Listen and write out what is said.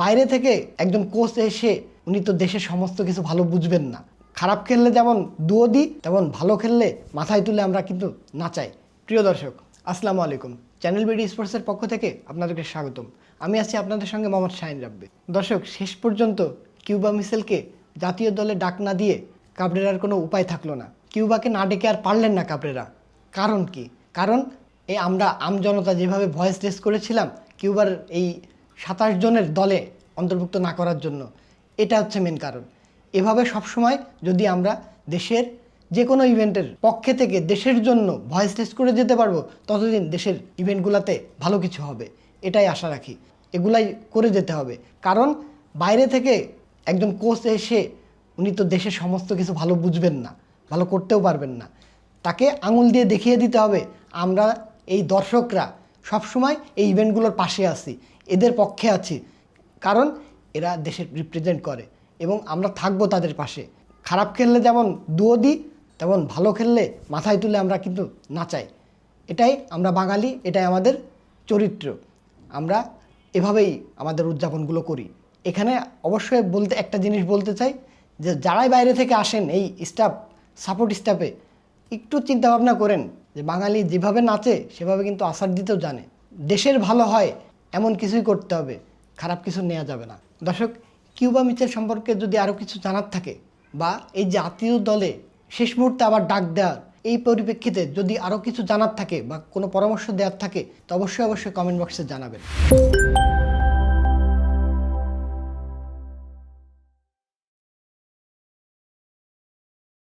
বাইরে থেকে একজন কোচ এসে উনি তো দেশের সমস্ত কিছু ভালো বুঝবেন না। খারাপ খেললে যেমন দুও দিই, তেমন ভালো খেললে মাথায় তুলে আমরা কিন্তু নাচাই। প্রিয় দর্শক, আসসালামু আলাইকুম। চ্যানেল বিডি স্পোর্টসের পক্ষ থেকে আপনাদেরকে স্বাগতম। আমি আছি আপনাদের সঙ্গে মোহাম্মদ শাহিন রাব্বি। দর্শক, শেষ পর্যন্ত কিউবা মিসেলকে জাতীয় দলে ডাক না দিয়ে কাবরেরার কোনো উপায় থাকল না। কিউবাকে না ডেকে আর পারলেন না কাবরেরা। কারণ কি? কারণ এই আমরা আমজনতা যেভাবে ভয়েস রেস করেছিলাম, কিউবার এই সাতাশ জনের দলে অন্তর্ভুক্ত না করার জন্য। এটা হচ্ছে মেন কারণ। এভাবে সবসময় যদি আমরা দেশের যে কোনো ইভেন্টের পক্ষে থেকে দেশের জন্য ভয়েস টেস্ট করে যেতে পারব, ততদিন দেশের ইভেন্টগুলোতে ভালো কিছু হবে। এটাই আশা রাখি। এগুলাই করে যেতে হবে। কারণ বাইরে থেকে একজন কোচ এসে উনি তো দেশের সমস্ত কিছু ভালো বুঝবেন না, ভালো করতেও পারবেন না। তাকে আঙুল দিয়ে দেখিয়ে দিতে হবে, আমরা এই দর্শকরা সবসময় এই ইভেন্টগুলোর পাশে আছি, এদের পক্ষে আছি। কারণ এরা দেশের রিপ্রেজেন্ট করে এবং আমরা থাকব তাদের পাশে। খারাপ খেললে যেমন দুও দিই, তেমন ভালো খেললে মাথায় তুলে আমরা কিন্তু নাচাই। এটাই আমরা বাঙালি, এটাই আমাদের চরিত্র। আমরা এভাবেই আমাদের উদযাপনগুলো করি। এখানে অবশ্যই বলতে, একটা জিনিস বলতে চাই যে, যারাই বাইরে থেকে আসেন, এই স্টাফ সাপোর্ট স্টাফে একটু চিন্তা ভাবনা করেন। যে বাঙালি যেভাবে নাচে, সেভাবে কিন্তু আসার দিতেও জানে। দেশের ভালো হয়, এমন কিছুই করতে হবে, খারাপ কিছু নেওয়া যাবে না। দর্শক, কিউবা মিচেল সম্পর্কে যদি আরও কিছু জানার থাকে, বা এই জাতীয় দলে শেষ মুহূর্তে আবার ডাক দেওয়ার, এই পরিপ্রেক্ষিতে যদি আরও কিছু জানার থাকে, বা কোনো পরামর্শ দেওয়ার থাকে, তো অবশ্যই অবশ্যই কমেন্ট বক্সে জানাবেন।